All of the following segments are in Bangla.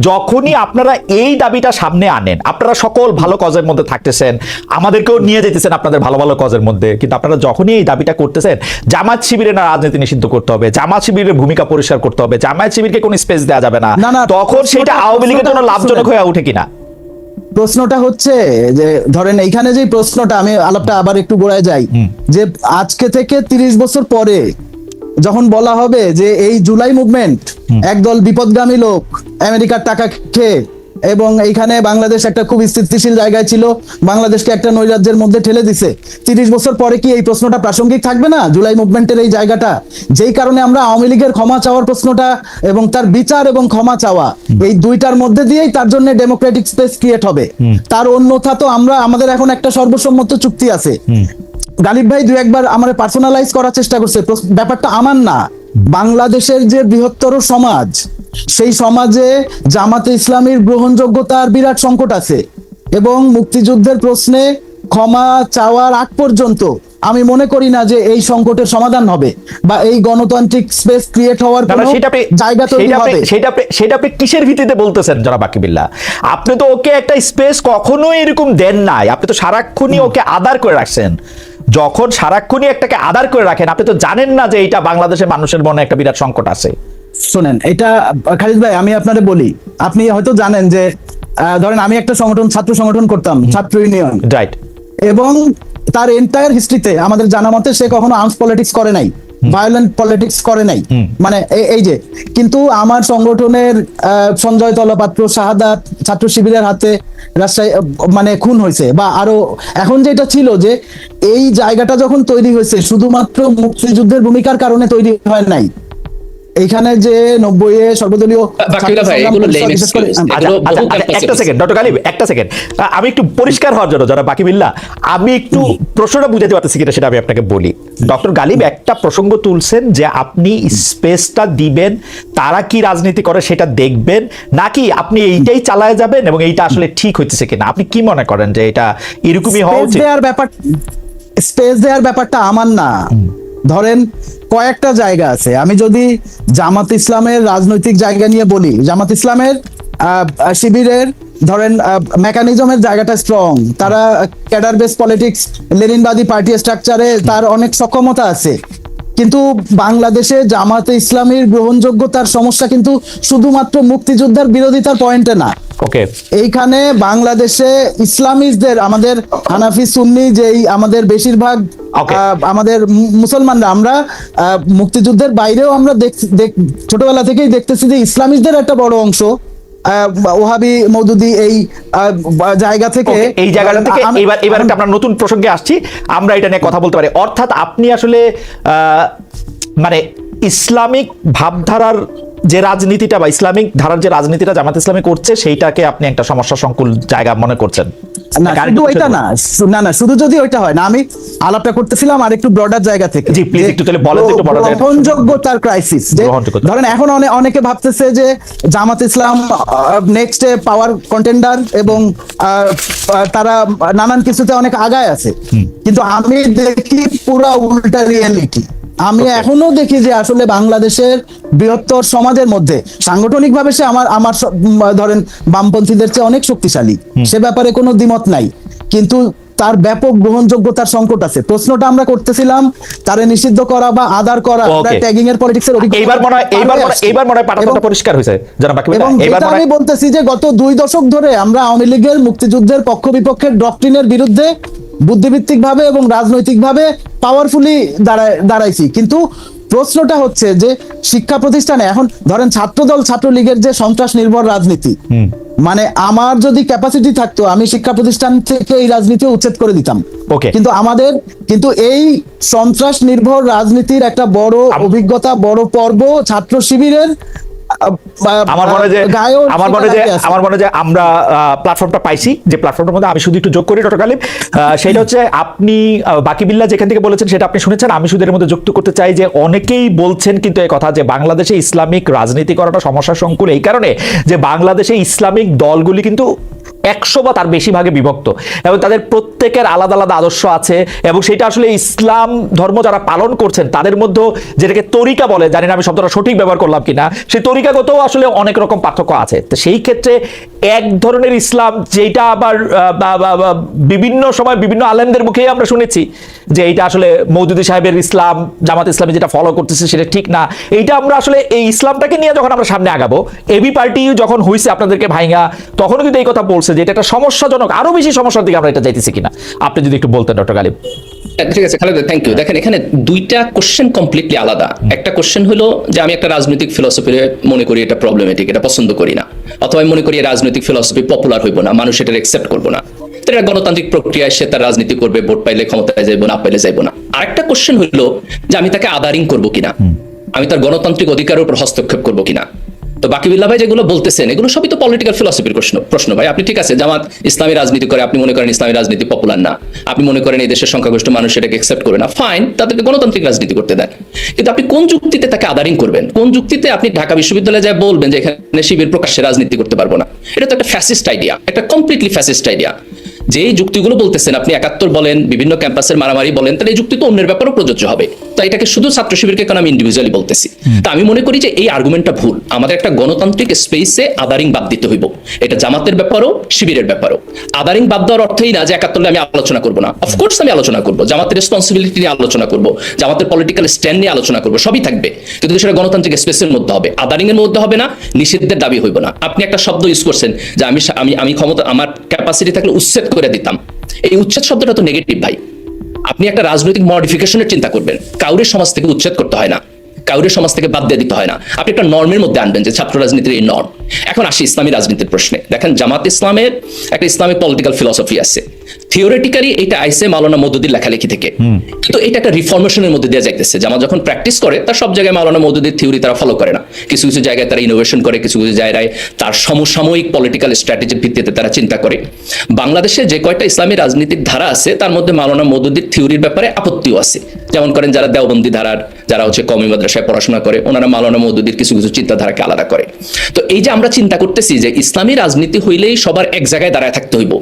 যখনই আপনারা এই দাবিটা সামনে আনেন আপনারা সকল ভালো কজের মধ্যে থাকতেছেন আমাদেরকেও নিয়ে যেতেছেন আপনাদের ভালো ভালো কজের মধ্যে কিন্তু আপনারা যখনই এই দাবিটা করতেছেন জামাত শিবিরের না রাজনীতি নিষিদ্ধ করতে হবে জামাত শিবিরের ভূমিকা পরিষ্কার করতে হবে জামাত শিবিরকে কোনো স্পেস দেওয়া যাবে না তখন সেটা আওয়ামী লীগের জন্য লাভজনক হয়ে ওঠে কিনা? প্রশ্নটা হচ্ছে যে ধরেন এইখানে যে প্রশ্নটা আমি আলাপটা আবার একটু গোড়ায় যাই যে আজকে থেকে তিরিশ বছর পরে যখন বলা হবে যে এই জুলাই মুভমেন্ট একদল বিপদগামী লোক আমেরিকার টাকা খেয়ে। এবং এইখানে বাংলাদেশ একটা খুব স্থিতিশীল জায়গায় ছিল। বাংলাদেশকে একটা নৈরাজ্যের মধ্যে ঠেলে দিছে। তিরিশ বছর পরে কি এই প্রশ্নটা প্রাসঙ্গিক থাকবে না? জুলাই মুভমেন্টের এই জায়গাটা। যেই কারণে আমরা আওয়ামী লীগের ক্ষমা চাওয়ার প্রশ্নটা এবং তার বিচার এবং ক্ষমা চাওয়া এই দুইটার মধ্যে দিয়েই তার জন্য ডেমোক্রেটিক স্পেস ক্রিয়েট হবে। তার অন্যথা তো আমরা আমাদের এখন একটা সর্বসম্মত চুক্তি আছে। গালিব ভাই দু একবার আমার পার্সোনালাইজ করার চেষ্টা করছে। ব্যাপারটা আমার না। বাংলাদেশের যে বৃহত্তর সমাজ সেই সমাজে জামাতে ইসলামীর গ্রহণযোগ্যতার বিরাট সংকট আছে এবং মুক্তিযুদ্ধের প্রশ্নে ক্ষমা চাওয়ার আগ পর্যন্ত আমি মনে করি না যে এই সংকটের সমাধান হবে বা এই গণতান্ত্রিক স্পেস ক্রিয়েট হওয়ার কোনো জায়গা তৈরি হবে। সেটা সেটা আপনি কিসের ভিত্তিতে বলতেছেন যারা বাকিবিল্লা আপনি তো ওকে একটা স্পেস কখনোই এরকম দেন নাই। আপনি তো সারাক্ষণই ওকে আদার করে রাখছেন। যখন সারাক্ষণই একটাকে আদার করে রাখেন আপনি তো জানেন না যে এটা বাংলাদেশের মানুষের মনে একটা বিরাট সংকট আছে। শোনেন এটা খালিদ ভাই আমি আপনারে বলি আপনি হয়তো জানেন যে ধরেন আমি একটা সংগঠন ছাত্র সংগঠন করতাম ছাত্র ইউনিয়ন। রাইট এবং তার এন্টায়ার হিস্ট্রিতে আমাদের জানা মতে সে কখনো আর্মস পলিটিক্স করে নাই ভায়োলেন্ট পলিটিক্স করে নাই। মানে এই যে কিন্তু আমার সংগঠনের সঞ্জয় তলাপাত্র শাহাদাত ছাত্র শিবিরের হাতে রাজশাহী মানে খুন হয়েছে বা আরও এখন যেটা ছিল যে এই জায়গাটা যখন তৈরি হয়েছে শুধুমাত্র মুক্তিযুদ্ধের ভূমিকার কারণে তৈরি হয় নাই। এইখানে যে নব্বই এ সর্বদলীয়। আচ্ছা, আচ্ছা, আচ্ছা, campus একটা সেকেন্ড ডক্টর গালিব একটা সেকেন্ড আমি একটু পরিষ্কার হওয়ার জন্য যারা বাকি বিল্লা আমি একটু প্রশ্নটা বুঝাতে পারতেছি কিনা সেটা আমি আপনাকে বলি। ডক্টর গালিব একটা প্রসঙ্গ তুলছেন যে আপনি স্পেসটা দিবেন তারা কি রাজনীতি করে সেটা দেখবেন নাকি আপনি এইটাই চালায় যাবেন এবং এইটা আসলে ঠিক হইতেছে কিনা? আপনি কি মনে করেন যে এটা এরকমই হওয়া উচিত? ব্যাপার স্পেস দেওয়ার ব্যাপারটা আমার না। ধরেন কয়েকটা জায়গা আছে। আমি যদি জামাত ইসলামের রাজনৈতিক জায়গা নিয়ে বলি, জামাত ইসলামের শিবিরের, ধরেন মেকানিজমের জায়গাটা স্ট্রং তারা ক্যাডার বেস পলিটিক্স লেনিনবাদী পার্টি স্ট্রাকচারে তার অনেক সক্ষমতা আছে। কিন্তু বাংলাদেশে জামাতে ইসলামীর গ্রহণযোগ্যতার সমস্যা কিন্তু শুধুমাত্র মুক্তিযোদ্ধার বিরোধিতার পয়েন্টে না। ওকে এইখানে বাংলাদেশে ইসলামিস্টদের আমাদের হানাফি সুন্নি যেই আমাদের বেশিরভাগ আমাদের মুসলমানরা আমরা আহ, মুক্তিযুদ্ধের বাইরেও আমরা ছোটবেলা থেকেই দেখতেছি যে ইসলামিস্টদের একটা বড় অংশ ওহাবি মৌদুদি এই আহ, জায়গা থেকে এই জায়গাটা থেকে এবার এবার একটা আমরা নতুন প্রসঙ্গে আসছি। আমরা এটা নিয়ে কথা বলতে পারি। অর্থাৎ আপনি আসলে আহ, মানে ইসলামিক ভাবধারার যে রাজনীতিটা বা ইসলামিক ধারার যে রাজনীতিটা জামাত ইসলামী করছে সেইটাকে আপনি একটা সমস্যা সংকুল জায়গা মনে করছেন। না শুধু ওইটা না না না শুধু যদি ওইটা হয় না আমি আলাপটা করতেছিলাম আর একটু ব্রডার জায়গা থেকে। জি, যে একটু তাহলে বলেন একটু broader জায়গা গ্রহণযোগ্যতার ক্রাইসিস ধরেন এখন অনে- অনেকে ভাবতেছে যে জামাত ইসলাম নেক্সট পাওয়ার কন্টেন্ডার এবং তারা নানান কিছুতে অনেক আগায় আছে। কিন্তু আমি দেখি পুরা উল্টা রিয়েলিটি আমি এখনও দেখি যে আসলে বাংলাদেশের বৃহত্তর সমাজের মধ্যে সাংগঠনিক ভাবে সে আমার আমার ধরেন বামপন্থীদের চেয়ে অনেক শক্তিশালী। সে ব্যাপারে কোনো দ্বিমত নাই। কিন্তু তার ব্যাপক গ্রহণযোগ্যতার সংকট আছে। প্রশ্নটা আমরা করতেছিলাম তারে নিষিদ্ধ করা বা আদার করা. ট্যাগিং এর পলিটিক্সের এইবার মনে হয় এইবার মনে হয়- এইবার মনে হয় পাঠাটা পরিষ্কার হয়েছে যারা বাকি এবং এবার আমি বলতেছি যে গত দুই দশক ধরে আমরা আওয়ামী লীগের মুক্তিযুদ্ধের পক্ষ বিপক্ষের ডক্ট্রিনের বিরুদ্ধে বুদ্ধিভিত্তিক ভাবে এবং রাজনৈতিক ভাবে পাওয়ারফুলি দাঁড়ায় দাঁড়াইছি। কিন্তু প্রশ্নটা হচ্ছে যে শিক্ষা প্রতিষ্ঠানে এখন ধরেন ছাত্রদল ছাত্রলীগের যে সন্ত্রাস নির্ভর রাজনীতি মানে আমার যদি ক্যাপাসিটি থাকতো আমি শিক্ষা প্রতিষ্ঠান থেকে এই রাজনীতি উচ্ছেদ করে দিতাম. কিন্তু আমাদের কিন্তু এই সন্ত্রাস নির্ভর রাজনীতির একটা বড় অভিজ্ঞতা বড় পর্ব ছাত্র শিবিরের আমার মনে যে আমার মনে যে। আমার মনে যে আমরা প্ল্যাটফর্মটা পাইছি যে প্ল্যাটফর্মটার মধ্যে আমি শুধু একটু যোগ করি ডক্টর গালিব আহ, সেটা হচ্ছে আপনি বাকি বিল্লা যেখান থেকে বলেছেন সেটা আপনি শুনেছেন আমি শুধু এর মধ্যে যুক্ত করতে চাই যে অনেকেই বলছেন কিন্তু এই কথা যে বাংলাদেশে ইসলামিক রাজনীতি করাটা সমস্যা সংকুল এই কারণে যে বাংলাদেশে ইসলামিক দলগুলি কিন্তু একশো বা তার বেশি ভাগে বিভক্ত। এবং তাদের প্রত্যেকের আলাদা আলাদা আদর্শ আছে এবং সেটা আসলে ইসলাম ধর্ম যারা পালন করছেন, তাদের মধ্যে যেটাকে তরিকা বলে, জানি না আমি শব্দটা সঠিক ব্যবহার করলাম কিনা, সেই তরিকাগত আসলে অনেক রকম পার্থক্য আছে। তো সেই ক্ষেত্রে এক ধরনের ইসলাম যেটা আবার বিভিন্ন সময় বিভিন্ন আলেমদের মুখেই আমরা শুনেছি যে এইটা আসলে মৌদুদি সাহেবের ইসলাম, জামাত ইসলামী যেটা ফলো করতেছে সেটা ঠিক না। এইটা আমরা আসলে এই ইসলামটাকে নিয়ে যখন আমরা সামনে আগাবো, এবি পার্টি যখন হয়েছে আপনাদেরকে ভাইঙ্গা, তখনও কিন্তু এই কথা বলছে যে এটা একটা সমস্যাজনক আরও বেশি সমস্যার দিকে আমরা এটা যাইতেছি কিনা। আপনি যদি একটু বলতেন ডক্টর গালিব। ঠিক আছে খালেদা থ্যাংক ইউ দেখেন এখানে দুইটা কোশ্চেন কমপ্লিটলি আলাদা। একটা কোশ্চেন হলো যে আমি একটা রাজনৈতিক ফিলসফি মনে করি এটা প্রবলেমেটিক এটা পছন্দ করি না। অথবা আমি মনে করি রাজনৈতিক ফিলসফি পপুলার হইব না মানুষ এটা একসেপ্ট করব না। এটা গণতান্ত্রিক প্রক্রিয়ায় সে তার রাজনীতি করবে ভোট পাইলে ক্ষমতায় যাইবো না পাইলে যাইবো না। আরেকটা কোশ্চেন হলো যে আমি তাকে আদারিং করব কিনা? আমি তার গণতান্ত্রিক অধিকারের উপর হস্তক্ষেপ করব কিনা? তো বাকি বিল্লা ভাই যেগুলো বলতেছেন, এগুলো সবই তো পলিটিক্যাল ফিলসফির প্রশ্ন প্রশ্ন ভাই। আপনি ঠিক আছে, জামাত ইসলামী রাজনীতি করে আপনি মনে করেন ইসলামী রাজনীতি পপুলার না। আপনি মনে করেন এই দেশের সংখ্যাগরিষ্ঠ মানুষ এটাকে একসেপ্ট করে না। ফাইন তাদেরকে গণতান্ত্রিক রাজনীতি করতে দেন। কিন্তু আপনি কোন যুক্তিতে তাকে আদারিং করবেন? কোন যুক্তিতে আপনি ঢাকা বিশ্ববিদ্যালয়ে যায় বলবেন যে এখানে শিবির প্রকাশ্যে রাজনীতি করতে পারব না? এটা তো একটা ফ্যাসিস্ট আইডিয়া একটা কমপ্লিটলি ফ্যাসিস্ট আইডিয়া যে যুক্তিগুলো বলতেছেন, আপনি একাত্তর বলেন, বিভিন্ন ক্যাম্পাসের মারামারি বলেন, তাহলে এই যুক্তি তো অন্যের ব্যাপারেও প্রযোজ্য হবে। তো এটাকে শুধু ছাত্র শিবিরকে কেন আমি ইন্ডিভিজুয়ালি বলতেছি? তা আমি মনে করি যে এই আর্গুমেন্টটা ভুল। আমাদের একটা গণতান্ত্রিক স্পেসে আদারিং বাদ দিতে হইব। এটা জামাতের ব্যাপারও শিবিরের ব্যাপারও। আদারিং বাদ দেওয়ার অর্থই না যে একাত্তরে আমি আলোচনা করব না। অফকোর্স আমি আলোচনা করব। জামাতের রেসপন্সিবিলিটি নিয়ে আলোচনা করব। জামাতের পলিটিক্যাল স্ট্যান্ড নিয়ে আলোচনা করব। সবই থাকবে। কিন্তু সেটা গণতান্ত্রিক স্পেসের মধ্যে হবে। আদারিং এর মধ্যে হবে না নিষিদ্ধের দাবি হইব না। আপনি একটা শব্দ ইউজ করছেন যে আমি আমি আমি ক্ষমতা আমার ক্যাপাসিটি থাকলে উচ্ছেদ করে দিতাম। এই উচ্ছেদ শব্দটা তো নেগেটিভ ভাই। আপনি একটা রাজনৈতিক মডিফিকেশনের চিন্তা করবেন। কাউরের সমাজ থেকে উচ্ছেদ করতে হয় না। কাউরের সমাজ থেকে বাদ দিয়ে দিতে হয় না। আপনি একটা নর্মের মধ্যে আনবেন যে ছাত্র রাজনীতির এই নর্ম এখন আসি ইসলামী রাজনীতির প্রশ্নে। দেখেন জামাত ইসলামের একটা ইসলামিক পলিটিক্যাল ফিলসফি আছে। থিওরিটিক্যালি এটা আইসে মাওলানা মদুদির লেখালেখি থেকে। কিন্তু এটা একটা রিফরমেশনের মধ্যে দিয়ে যাইতেছে। জামাত যখন প্র্যাকটিস করে তার সব জায়গায় মাওলানা মদুদির থিওরি তারা ফলো করে না। কিছু কিছু জায়গায় তারা ইনোভেশন করে কিছু কিছু জায়গায় তার সমসাময়িক পলিটিক্যাল স্ট্র্যাটেজির ভিত্তিতে তারা চিন্তা করে। বাংলাদেশে যে কয়টা ইসলামী রাজনীতির ধারা আছে তার মধ্যে মাওলানা মদুদির থিওরির ব্যাপারে আপত্তিও আছে। যেমন করেন যারা দেওবন্দি ধারার যারা হচ্ছে কমি মাদ্রাসায় পড়াশোনা করে ওনারা মাওলানা মদুদির কিছু কিছু চিন্তাধারাকে আলাদা করে। তো এই যে আমরা চিন্তা করতেছি যে ইসলামী রাজনীতি হইলেই সবার এক জায়গায় দাঁড়ায় থাকতে হইব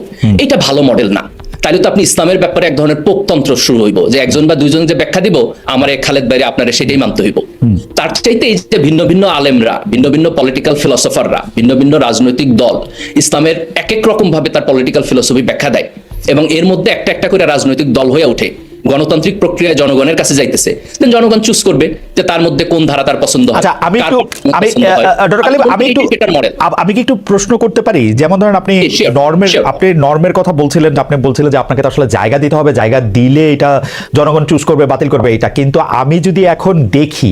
এটা ভালো মডেল না। তাহলে তো আপনি ইসলামের ব্যাপারে এক ধরনের পোকতন্ত্র শুরু হইব। যে একজন বা দুইজন যে ব্যাখ্যা দিব আমার এক খালেদ বাইরে আপনারা সেটাই মানতে হইব। তার চাইতে এই যে ভিন্ন ভিন্ন আলেমরা ভিন্ন ভিন্ন পলিটিক্যাল ফিলসফাররা ভিন্ন ভিন্ন রাজনৈতিক দল ইসলামের এক এক রকম ভাবে তার পলিটিক্যাল ফিলসফি ব্যাখ্যা দেয় এবং এর মধ্যে একটা একটা করে রাজনৈতিক দল হয়ে ওঠে। গণতান্ত্রিক প্রক্রিয়ায় জনগণের কাছে যাইতেছে। দেন জনগণ চুজ করবে যে তার মধ্যে কোন ধারা তার পছন্দ হয়। আচ্ছা আমি একটু আমি ডক্টর কালিম আমি একটু আমি কি একটু প্রশ্ন করতে পারি? যেমন ধরেন আপনি নর্মের আপনি নর্মের কথা বলছিলেন আপনি বলছিলেন যে আপনাকে তো আসলে জায়গা দিতে হবে জায়গা দিলে এটা জনগণ চুজ করবে বাতিল করবে এটা। কিন্তু আমি যদি এখন দেখি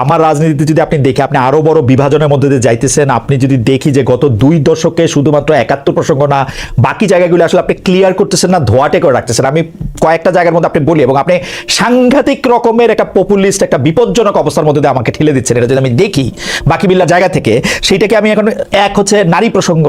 আমার রাজনীতিতে যদি আপনি দেখি আপনি আরও বড় বিভাজনের মধ্যে দিয়ে যাইতেছেন আপনি যদি দেখি যে গত দুই দশকে শুধুমাত্র একাত্তর প্রসঙ্গ না বাকি জায়গাগুলো আসলে আপনি ক্লিয়ার করতেছেন না ধোয়াটে করে রাখতেছেন। আমি কয়েকটা জায়গার মধ্যে আপনি বলি, এবং আপনি সাংঘাতিক রকমের একটা পপুলিস্ট একটা বিপজ্জনক অবস্থার মধ্যে দিয়ে আমাকে ঠেলে দিচ্ছেন। এটা যদি আমি দেখি বাকি বিল্লার জায়গা থেকে, সেইটাকে আমি এখন এক হচ্ছে নারী প্রসঙ্গ,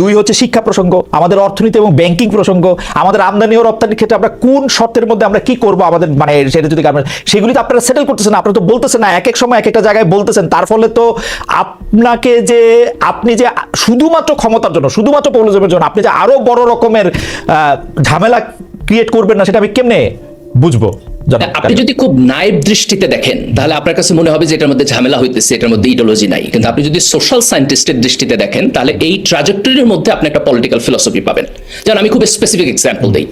দুই হচ্ছে শিক্ষা প্রসঙ্গ, আমাদের অর্থনীতি এবং ব্যাংকিং প্রসঙ্গ, আমাদের আমদানি ও রপ্তানির ক্ষেত্রে আমরা কোন শর্তের মধ্যে আমরা কি করব আমাদের মানে সেটা যদি সেগুলি তো আপনারা সেটেল করতেছেন, আপনারা তো বলতেছেন না এক এক সময় এক একটা জায়গায় বলতেছেন, তার ফলে তো আপনাকে যে, আপনি যে শুধুমাত্র ক্ষমতার জন্য, শুধুমাত্র পপুলিজমের জন্য, আপনি যে আরও বড় রকমের ঝামেলা ক্রিয়েট করবেন না, সেটা আমি কেমনে বুঝব। আপনি যদি খুব নাইব দৃষ্টিতে দেখেন তাহলে আপনার কাছে মনে হবে যে এটার মধ্যে ঝামেলা হইতেছে এটার মধ্যে ইডিওলজি নাই। কিন্তু আপনি যদি সোশ্যাল সায়েন্টিস্টের দৃষ্টিতে দেখেন তাহলে এই ট্রাজেক্টরির মধ্যে আপনি একটা পলিটিক্যাল ফিলসফি পাবেন। যেমন আমি খুব স্পেসিফিক এক্সাম্পল দিই।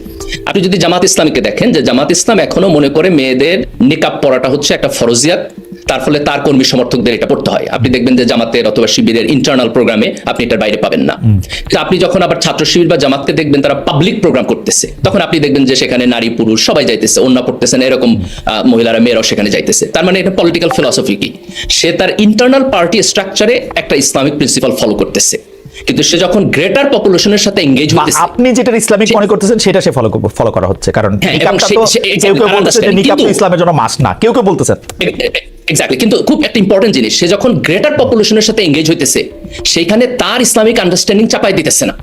আপনি যদি জামাত ইসলামকে দেখেন যে জামাত ইসলাম এখনও মনে করে মেয়েদের নিকাব পড়াটা হচ্ছে একটা ফরজিয়াত তার ফলে তার কর্মী সমর্থকদের এটা পড়তে হয়। আপনি দেখবেন যে জামাতের অথবা শিবিরের ইন্টারনাল প্রোগ্রামে আপনি এটার বাইরে পাবেন না। আপনি যখন আবার ছাত্র শিবির বা জামাতকে দেখবেন তারা পাবলিক প্রোগ্রাম করতেছে তখন আপনি দেখবেন যে সেখানে নারী পুরুষ সবাই যাইতেছে অন্য পড়তেছেন এরকম মহিলারা মেয়েরাও সেখানে যাইতেছে। তার মানে এটা পলিটিক্যাল ফিলসফি কি? সে তার ইন্টারনাল পার্টি স্ট্রাকচারে একটা ইসলামিক প্রিন্সিপাল ফলো করতেছে। কিন্তু সে যখন গ্রেটার পপুলেশনের সাথে এঙ্গেজ বা হইতেছে আপনি যেটা ইসলামিক মনে করতেছেন সেটা সে ফলো ফলো করা হচ্ছে। কারণ হ্যাঁ, কেউ কেউ বলতেছে যে নিকাব ইসলামের জন্য মাস না। কেউ কেউ বলতেছেন। এক্স্যাক্টলি কিন্তু খুব একটা ইম্পর্টেন্ট জিনিস সে যখন গ্রেটার পপুলেশনের সাথে এঙ্গেজ হইতেছে সেইখানে তার ইসলামিক আন্ডারস্ট্যান্ডিং চাপাই দিতেছে না।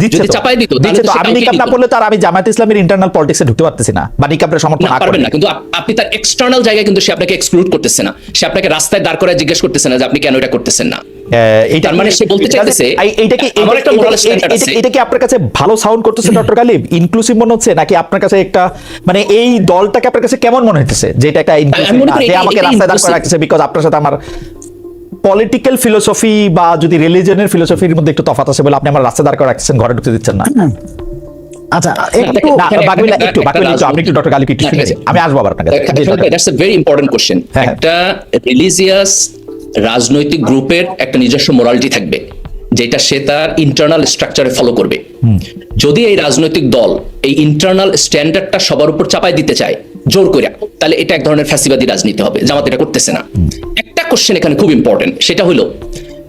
দিচ্ছে যদি চাপাই দিত দিচ্ছে তো আমি নিকাব না পড়লে তার আমি জামায়াত ইসলামের ইন্টারনাল পলিটিক্সে ঢুকতে পারতেছি না বা নিকাবের সমর্থন না না পারবেন না কিন্তু আপনি তার এক্সটার্নাল জায়গায় কিন্তু সে আপনাকে এক্সক্লুড করতেছে না। সে আপনাকে রাস্তায় দাঁড় করায় জিজ্ঞেস করতেছে না যে আপনি কেন এটা করতেছেন না। এইটা মানে সে বলতে চাইতেছে, কি আমার এটা- এটা- এটা- এটা-। এটা কি আপনার কাছে ভালো সাউন্ড করতেছে ডক্টর গালিব ইনক্লুসিভ মনে হচ্ছে নাকি আপনার কাছে একটা মানে এই দলটাকে আপনার কাছে কেমন মনে হচ্ছে যে এটা একটা যে আমাকে রাস্তায় দাঁড় করে রাখছে বিকজ আপনার সাথে আমার পলিটিক্যাল ফিলোসফি বা যদি রিলিজনের ফিলোসফির মধ্যে একটু তফাত আছে বলে আপনি আমার রাস্তায় দাঁড় করে রাখছেন ঘরে ঢুকতে দিচ্ছেন না আচ্ছা একটু আপনি একটু ডক্টর গালিব একটু না, শুনে ঠিক আছে। আমি আসব আবার আপনার কাছে that's a very important question হ্যাঁ, হ্যাঁ। একটা রিলিজিয়াস রাজনৈতিক গ্রুপের একটা নিজস্ব মোরালিটি থাকবে যেটা সে তার ইন্টারনাল স্ট্রাকচারে ফলো করবে। যদি এই রাজনৈতিক দল এই ইন্টারনাল স্ট্যান্ডার্ডটা সবার উপর চাপাই দিতে চায় জোর করে তাহলে এটা এক ধরনের ফ্যাসিবাদী রাজনীতি হবে জামাত এটা করতেছে না। একটা কোশ্চেন এখানে খুব ইম্পর্টেন্ট সেটা হলো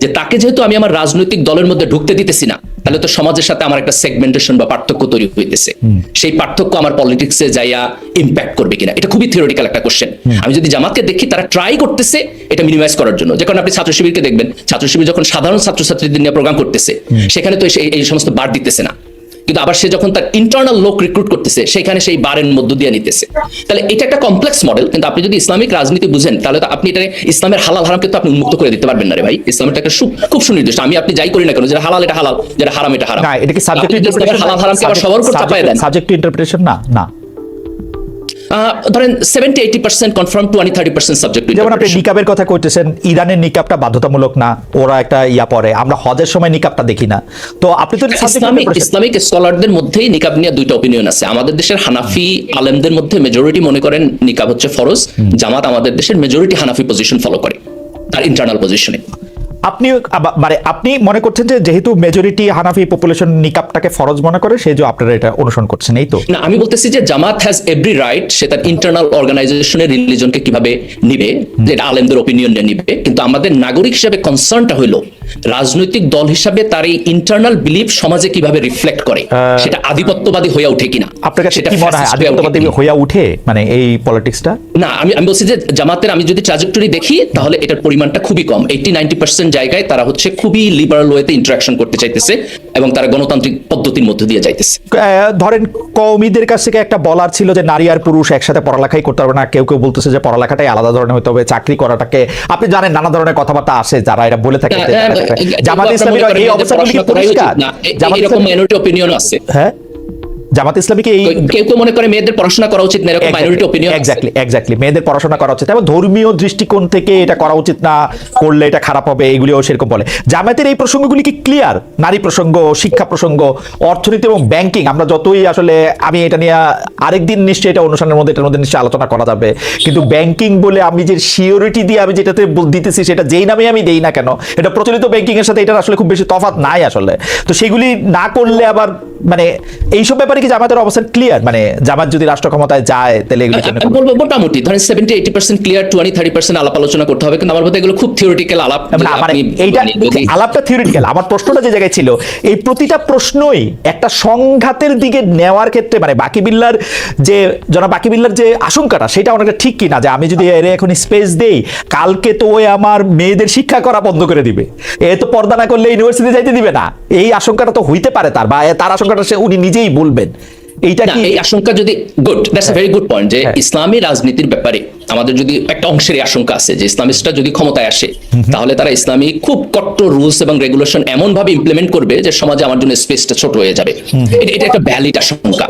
যে তাকে যেহেতু আমি আমার রাজনৈতিক দলের মধ্যে ঢুকতে দিতেছি না তাহলে তো সমাজের সাথে আমার একটা সেগমেন্টেশন বা পার্থক্য তৈরি হইতেছে। সেই পার্থক্য আমার পলিটিক্সে যাইয়া ইম্প্যাক্ট করবে কিনা? এটা খুবই থিওরিটিক্যাল একটা কোশ্চেন আমি যদি জামাতকে দেখি তারা ট্রাই করতেছে এটা মিনিমাইজ করার জন্য। যখন আপনি ছাত্র শিবিরকে দেখবেন ছাত্র শিবির যখন সাধারণ ছাত্রছাত্রীদের নিয়ে প্রোগ্রাম করতেছে সেখানে তো এই সমস্ত বাদ দিতেছে না। কিন্তু আবার সে যখন তার ইন্টারনাল লোক রিক্রুট করতেছে সেখানে সেই বারের মধ্য দিয়ে নিতেছে। তাহলে এটা একটা কমপ্লেক্স মডেল কিন্তু আপনি যদি ইসলামিক রাজনীতি বুঝেন তাহলে তো আপনি এটা ইসলামের হালাল হারামকে কিন্তু আপনি উন্মুক্ত করে দিতে পারবেন না রে ভাই। ইসলামের একটা খুব সুনির্দিষ্ট। আমি আপনি যাই করি না কেন যেটা হালাল এটা হালাল যেটা হারাম এটা হারাম। না এটা কি সাবজেক্ট হালাল হারামকে আবার সবার উপর চাপায় দেন। সাবজেক্ট ইন্টারপ্রিটেশন না না। ধরেন seventy eighty percent confirm twenty thirty percent subject যেমন আপনি নিকাবের কথা কইতেছেন ইরানের নিকাবটা বাধ্যতামূলক না ওরা একটা ইয়া পরে। আমরা হজের সময় নিকাবটা দেখি না। তো আপনি তো ইসলামিক ইসলামিক স্কলারদের মধ্যেই নিকাব নিয়ে দুইটা অপিনিয়ন আছে। আমাদের দেশের হানাফি আলেমদের মধ্যে মেজরিটি মনে করেন নিকাব হচ্ছে ফরজ। জামাত আমাদের দেশের মেজরিটি হানাফি পজিশন ফলো করে তার ইন্টারনাল পজিশনে আপনি মানে আপনি মনে করছেন যে যেহেতু মেজরিটি হানাফি পপুলেশন নিকাপটাকে ফরজ মনে করে সেই যে আপনারা এটা অনুসরণ করছেন এই তো? না আমি বলতেছি যে জামাত হ্যাজ এভরি রাইট সে তার ইন্টারনাল অর্গানাইজেশনের রিলিজনকে কীভাবে নিবে যেটা আলেমদের ওপিনিয়ন নিয়ে নিবে কিন্তু আমাদের নাগরিক হিসেবে কনসার্নটা হইল রাজনৈতিক দল হিসাবে তার এই ইন্টারনাল বিলিফ সমাজে কীভাবে রিফ্লেক্ট করে? সেটা আধিপত্যবাদী হয়ে ওঠে কিনা? আপনার কাছে কি মনে হয় fascist হয়ে ওঠে আধিপত্যবাদী মানে এই পলিটিক্সটা না আমি আমি বলছি যে জামাতের আমি যদি ট্রাজেক্টরি দেখি তাহলে এটার পরিমাণটা খুবই কম। এইটি নাইনটি পার্সেন্ট জায়গায় তারা হচ্ছে খুবই লিবারাল ওয়েতে ইন্টারাকশন করতে চাইতেছে এবং তারা গণতান্ত্রিক পদ্ধতির মধ্যে দিয়ে যাইতেছে। ধরেন কৌমিদের কাছ থেকে একটা বলার ছিল যে নারী আর পুরুষ একসাথে পড়ালেখাই করতে পারবে না। কেউ কেউ বলতেছে যে পড়ালেখাটাই আলাদা ধরনের হতে হবে চাকরি করাটাকে। আপনি জানেন নানা ধরনের কথাবার্তা আসে যারা এটা বলে থাকে জামাত ইসলামের ইসলামী এই অবস্থা অবস্থাগুলি পরিষ্কার। জামাত ইসলামী মাইনরিটি অপিনিয়ন আছে। হ্যাঁ? জামাত ইসলামী কি এই কেউ কেউ মনে করে মেয়েদের পড়াশোনা করা উচিত না এরকম মাইনরিটি অপিনিয়ন এক্স্যাক্টলি এক্স্যাক্টলি মেয়েদের পড়াশোনা করা উচিত। এবং ধর্মীয় দৃষ্টিকোণ থেকে এটা করা উচিত না করলে এটা খারাপ হবে এগুলিও সেরকম বলে। জামাতের এই প্রসঙ্গগুলি কি ক্লিয়ার নারী প্রসঙ্গ শিক্ষা প্রসঙ্গ অর্থনীতি এবং ব্যাংকিং আমরা যতই আসলে আমি এটা নিয়ে আরেকদিন নিশ্চয়ই এটা অনুষ্ঠানের মধ্যে এটার মধ্যে নিশ্চয়ই আলোচনা করা যাবে। কিন্তু ব্যাংকিং বলে আমি যে সিওরিটি দিয়ে আমি যেটাতে দিতেছি সেটা যেই নামে আমি দেই না কেন এটা প্রচলিত ব্যাংকিং এর সাথে এটার আসলে খুব বেশি তফাৎ নাই আসলে। তো সেগুলি না করলে আবার মানে এইসব ব্যাপারে কি জামাতের অবস্থান ক্লিয়ার মানে জামাত যদি রাষ্ট্র ক্ষমতায় যায় তাহলে এগুলি কেন বলব মোটামুটি। ধরেন seventy eighty percent clear twenty thirty percent আলাপ আলোচনা করতে হবে কিন্তু আমার মতে এগুলো খুব থিওরিটিক্যাল আলাপ মানে এইটা আলাপটা থিওরিটিক্যাল আমার প্রশ্নটা যে জায়গায় ছিল এই প্রতিটা প্রশ্নই একটা সংঘাতের দিকে নেওয়ার ক্ষেত্রে মানে বাকি বিল্লার যে জনাব বাকি বিল্লার যে আশঙ্কাটা সেটা অনেকটা ঠিক কিনা? যে আমি যদি এর এখন স্পেস দেই কালকে তো ওই আমার মেয়েদের শিক্ষা করা বন্ধ করে দিবে। এ তো পর্দা না করলে ইউনিভার্সিটি যাইতে দিবে না। এই আশঙ্কাটা তো হইতে পারে তার বা তার আশঙ্কাটা সে উনি নিজেই বলবেন। এইটা কি এই আশঙ্কা যদি good that's a very good point যে হ্যাঁ। ইসলামী রাজনীতির ব্যাপারে আমাদের যদি একটা অংশের আশঙ্কা আছে যে ইসলামিস্টরা যদি ক্ষমতায় আসে তাহলে তারা ইসলামী খুব কট্টর রুলস এবং রেগুলেশন এমন ভাবে ইমপ্লিমেন্ট করবে যে সমাজে আমার জন্য স্পেসটা ছোট হয়ে যাবে। এটা- একটা ভ্যালিড আশঙ্কা।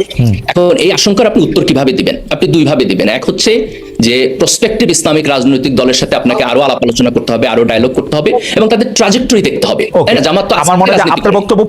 এখন এই আশঙ্কার আপনি উত্তর কীভাবে দিবেন? আপনি দুই ভাবে দিবেন। এক হচ্ছে যে প্রসপেক্টিভ ইসলামিক রাজনৈতিক দলের সাথে আপনাকে আরও আলাপ আলোচনা করতে হবে আরও ডায়লগ করতে হবে এবং তাদের ট্রাজেক্টরি দেখতে হবে। জামাত তো আমার মনে হয় আপনার বক্তব্য